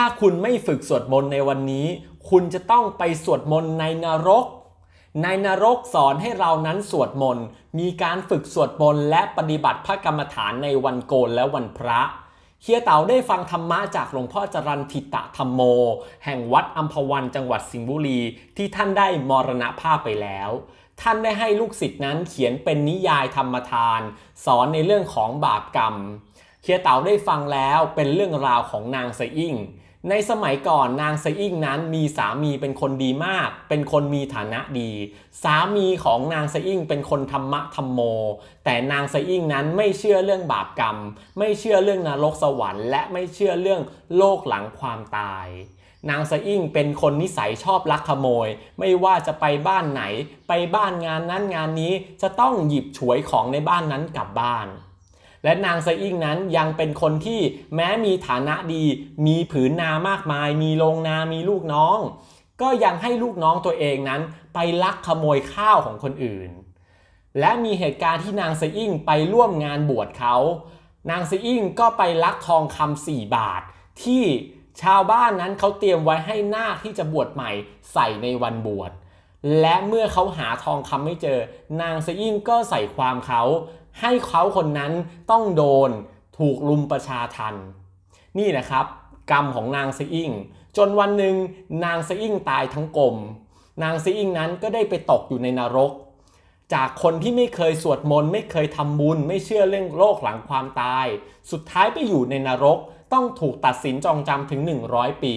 ถ้าคุณไม่ฝึกสวดมนต์ในวันนี้ คุณจะต้องไปสวดมนต์ในนรก ในนรกสอนให้เรานั้นสวดมนต์มีการฝึกสวดมนต์และปฏิบัติพระกรรมฐานในวันโกนและวันพระเฮียเต๋าได้ฟังธรรมะจากหลวงพ่อจรันทิตะธรรมโม แห่งวัดอัมพวันจังหวัดสิงห์บุรี ที่ท่านได้มรณภาพไปแล้ว ท่านได้ให้ลูกศิษย์นั้นเขียนเป็นนิยายธรรมทาน สอนในเรื่องของบาปกรรมเฮียเต๋าได้ฟังแล้วเป็นเรื่องราวของนางสะอิ่ง ในสมัยก่อนนางสะอิ่งนั้นมีสามีเป็นคนดีมาก เป็นคนมีฐานะดี สามีของนางสะอิ่งเป็นคนธรรมะธรรมโม แต่นางสะอิ่งนั้นไม่เชื่อเรื่องบาปกรรม ไม่เชื่อเรื่องนรกสวรรค์ และไม่เชื่อเรื่องโลกหลังความตาย นางสะอิ่งเป็นคนนิสัยชอบลักขโมย ไม่ว่าจะไปบ้านไหน ไปบ้านงานนั้นงานนี้จะต้องหยิบฉวยของในบ้านนั้นกลับบ้าน และนางสะอิ่งนั้นยังเป็นคนที่แม้มีฐานะดี มีผืนนามากมาย มีโรงนา มีลูกน้อง ก็ยังให้ลูกน้องตัวเองนั้น ไปลักขโมยข้าวของคนอื่น และมีเหตุการณ์ที่นางสะอิ่งไปร่วมงานบวชเขา นางสะอิ่งก็ไปลักทองคำสี่บาท ที่ชาวบ้านนั้นเขาเตรียมไว้ให้นาคที่จะบวชใหม่ใส่ในวันบวชและเมื่อเขาหาทองคำไม่เจอ นางสะอิ่งก็ใส่ความเขา ให้เขาคนนั้นต้องโดนถูกลุมประชาทัน นี่นะครับ กรรมของนางสะอิ่งจนวันหนึ่งนางสะอิ่งตายทั้งกลม นางสะอิ่งนั้นก็ได้ไปตกอยู่ในนรก จากคนที่ไม่เคยสวดมนต์ไม่เคยทำบุญ ไม่เชื่อเรื่องโลกหลังความตาย สุดท้ายไปอยู่ในนรกต้องถูกตัดสินจองจำถึง 100 ปี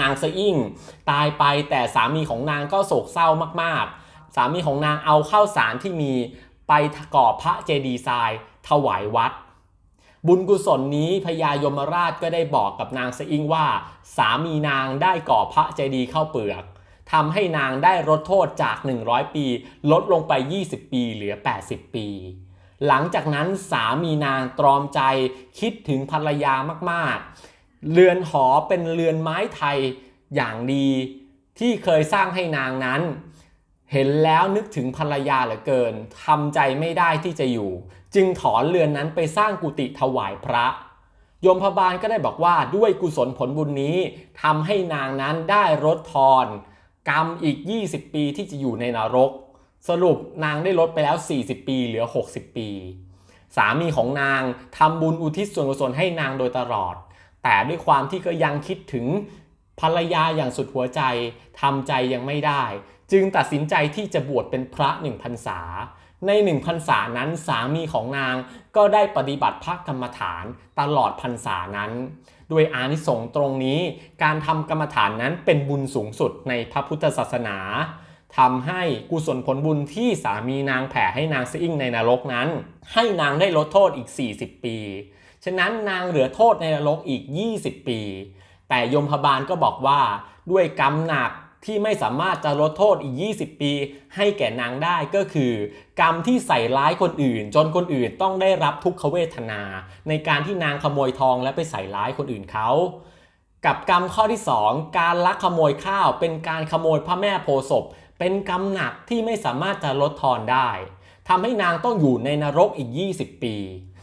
นางสะอิ่งตายไปแต่สามีของนางก็โศกเศร้ามากๆ สามีของนางเอาเข้าวสารที่มี ไปก่อพระเจดีย์ทรายถวายวัด บุญกุศลนี้พญายมราชก็ได้บอกกับนางสะอิงว่า สามีนางได้ก่อพระเจดีย์เข้าเปลือกทำให้นางได้ลดโทษจาก 100 ปี ลดลงไป 20 ปีเหลือ 80 ปี หลังจากนั้นสามีนางตรอมใจคิดถึงภรรยามากๆ เรือนหอเป็นเรือนไม้ไทยอย่างดีที่เคยสร้างให้นางนั้น เห็นแล้วนึกถึงภรรยาเหลือเกินทำใจไม่ได้ที่จะอยู่ จึงถอนเรือนนั้นไปสร้างกุฏิถวายพระ โยมพบาลก็ได้บอกว่าด้วยกุศลผลบุญนี้ทำให้นางนั้นได้ลดทอน กรรมอีก 20 ปีที่จะอยู่ในนรก สรุปนางได้ลดไปแล้ว 40 ปีเหลือ 60 ปี สามีของนางทำบุญอุทิศส่วนกุศลให้นางโดยตลอด แต่ด้วยความที่ก็ยังคิดถึง ภรรยาอย่างสุดหัวใจทำใจยังไม่ได้ จึงตัดสินใจที่จะบวชเป็นพระหนึ่งพรรษา ในหนึ่งพรรษานั้นสามีของนางก็ได้ปฏิบัติพระกรรมฐานตลอดพรรษานั้น ด้วยอานิสงส์ตรงนี้การทำกรรมฐานนั้นเป็นบุญสูงสุดในพระพุทธศาสนาทำให้กุศลผลบุญที่สามีนางแผ่ให้นางซิ่งในนรกนั้น ให้นางได้ลดโทษอีก 40 ปี ฉะนั้นนางเหลือโทษในนรกอีก 20 ปี แต่ยมพบาลก็บอกว่าด้วยกรรมหนักที่ไม่สามารถจะลดโทษอีก 20 ปี ให้แก่นางได้ก็คือ กรรมที่ใส่ร้ายคนอื่น จนคนอื่นต้องได้รับทุกขเวทนา ในการที่นางขโมยทองและไปใส่ร้ายคนอื่นเขากับกรรมข้อที่ 2 การลักขโมยข้าวเป็นการขโมยพระแม่โพศพ เป็นกรรมหนักที่ไม่สามารถจะลดทอนได้ทำให้นางต้องอยู่ในนรกอีก 20 ปี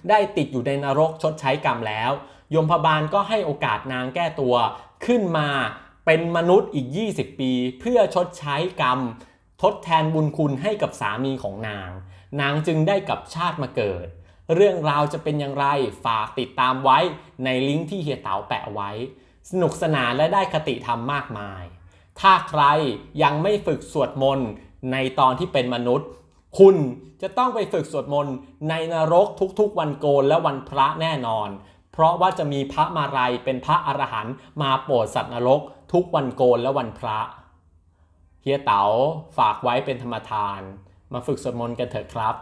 ได้ติดอยู่ในนรกชดใช้กรรมแล้ว ยมพบาลก็ให้โอกาสนางแก้ตัว ขึ้นมาเป็นมนุษย์อีก 20 ปี เพื่อชดใช้กรรม ทดแทนบุญคุณให้กับสามีของนาง นางจึงได้กลับชาติมาเกิด เรื่องราวจะเป็นอย่างไรฝากติดตามไว้ในลิงก์ที่เฮียเต๋าแปะไว้ สนุกสนานและได้คติธรรมมากมาย ถ้าใครยังไม่ฝึกสวดมนต์ในตอนที่เป็นมนุษย์ คุณจะต้องไปฝึกสวดมนต์ในนรกทุกๆ วันโกนและวันพระแน่นอน เพราะว่าจะมีพระมารัยเป็นพระอรหันต์มาโปรดสัตว์นรก ทุกวันโกนและวันพระเฮียเต๋าฝากไว้เป็นธรรมทาน มาฝึกสวดมนต์กันเถอะครับ